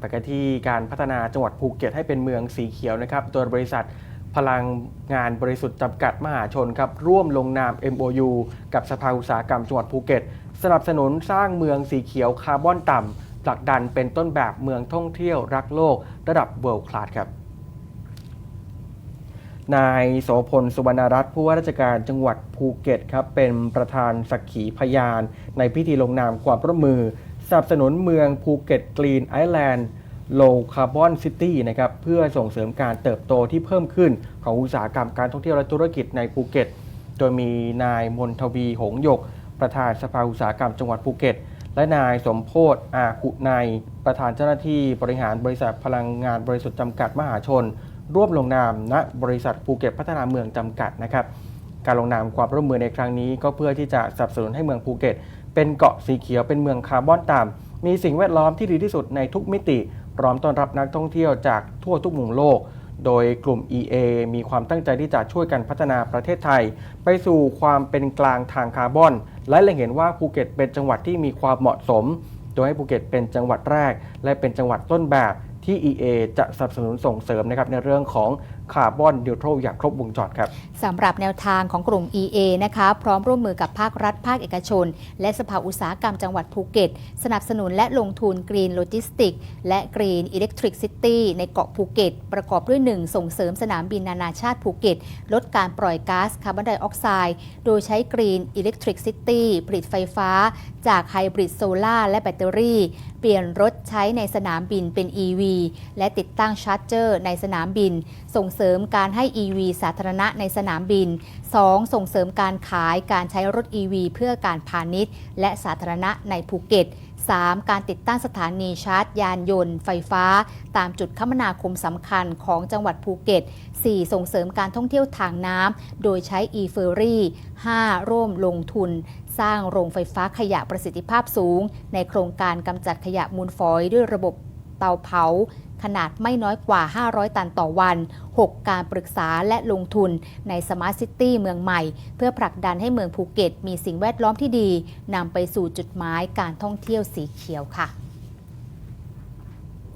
ไปกันที่การพัฒนาจังหวัดภูเก็ตให้เป็นเมืองสีเขียวนะครับ โดยบริษัทพลังงานบริสุทธิ์จำกัดมหาชนครับร่วมลงนาม MOU กับสภาอุตสาหกรรมจังหวัดภูเก็ต สนับสนุนสร้างเมืองสีเขียวคาร์บอนต่ำผลักดันเป็นต้นแบบเมืองท่องเที่ยวรักโลก ระดับ World Class ครับนายโสพลสุวรรณรัตน์ผู้ว่าราชการจังหวัดภูเก็ตครับเป็นประธานสักขีพยาน ในพิธีลงนามความร่วมมือ สนับสนุนเมืองภูเก็ตกรีนไอแลนด์โลคาร์บอนซิตี้นะครับเพื่อส่งเสริมการเติบโตที่เพิ่มขึ้นของอุตสาหกรรมการท่องเที่ยวและธุรกิจในภูเก็ต โดยมีนายมนทวีหงส์หยก ประธานสภาอุตสาหกรรมจังหวัดภูเก็ต และนายสมโพศอาคุในยประธานเจ้าหน้าที่บริหารบริษัทพลังงานบริสุทธิ์จำกัดมหาชน ร่วมลงนามณบริษัทภูเก็ตพัฒนาเมืองจำกัดนะครับการลงนามความร่วมมือในครั้งนี้ก็เพื่อที่จะสนับสนุนให้เมืองภูเก็ต เป็นเกาะสีเขียวเป็นเมืองคาร์บอนต่ำมีสิ่งแวดล้อมที่ดีที่สุดในทุกมิติ พร้อมต้อนรับนักท่องเที่ยวจากทั่วทุกมุมโลก โดยกลุ่ม EA มีความตั้งใจที่จะช่วยกันพัฒนาประเทศไทย ไปสู่ความเป็นกลางทางคาร์บอน และเล็งเห็นว่าภูเก็ตเป็นจังหวัดที่มีความเหมาะสม โดยให้ภูเก็ตเป็นจังหวัดแรก และเป็นจังหวัดต้นแบบที่ EA จะสนับสนุนส่งเสริมนะครับในเรื่องของ คาร์บอนนิวทรัลอย่างครบวงจรครับสำหรับแนวทางของกลุ่ม EA นะคะพร้อมร่วมมือกับภาครัฐ ภาคเอกชน และสภาอุตสาหกรรมจังหวัดภูเก็ต สนับสนุนและลงทุน Green Logistics และ Green Electric City ในเกาะภูเก็ต ประกอบด้วย 1 ส่งเสริมสนามบินนานาชาติภูเก็ต ลดการปล่อยก๊าซคาร์บอนไดออกไซด์โดยใช้ Green Electric City ผลิตไฟฟ้า จากไฮบริดโซลาร์และแบตเตอรี่ เปลี่ยนรถใช้ในสนามบินเป็น EV และติดตั้งชาร์จเจอร์ในสนามบินส่งเสริมการให้ EV สาธารณะในสนามบิน 2. ส่งเสริมการขายการใช้รถ EV เพื่อการพาณิชย์ และสาธารณะในภูเก็ต 3. การติดตั้งสถานีชาร์จยานยนต์ ไฟฟ้า ตามจุดคมนาคมสำคัญของจังหวัดภูเก็ต 4. ส่งเสริมการท่องเที่ยวทางน้ำ โดยใช้ e-ferry 5. ร่วมลงทุน สร้างโรงไฟฟ้าขยะประสิทธิภาพสูง ในโครงการกำจัดขยะมูลฝอยด้วยระบบ เตาเผา ขนาดไม่น้อยกว่า 500 ตันต่อวัน 6. การปรึกษาและลงทุนในสมาร์ทซิตี้เมืองใหม่ เพื่อผลักดันให้เมืองภูเก็ต มีสิ่งแวดล้อมที่ดีนำไปสู่จุดหมายการท่องเที่ยวสีเขียวค่ะ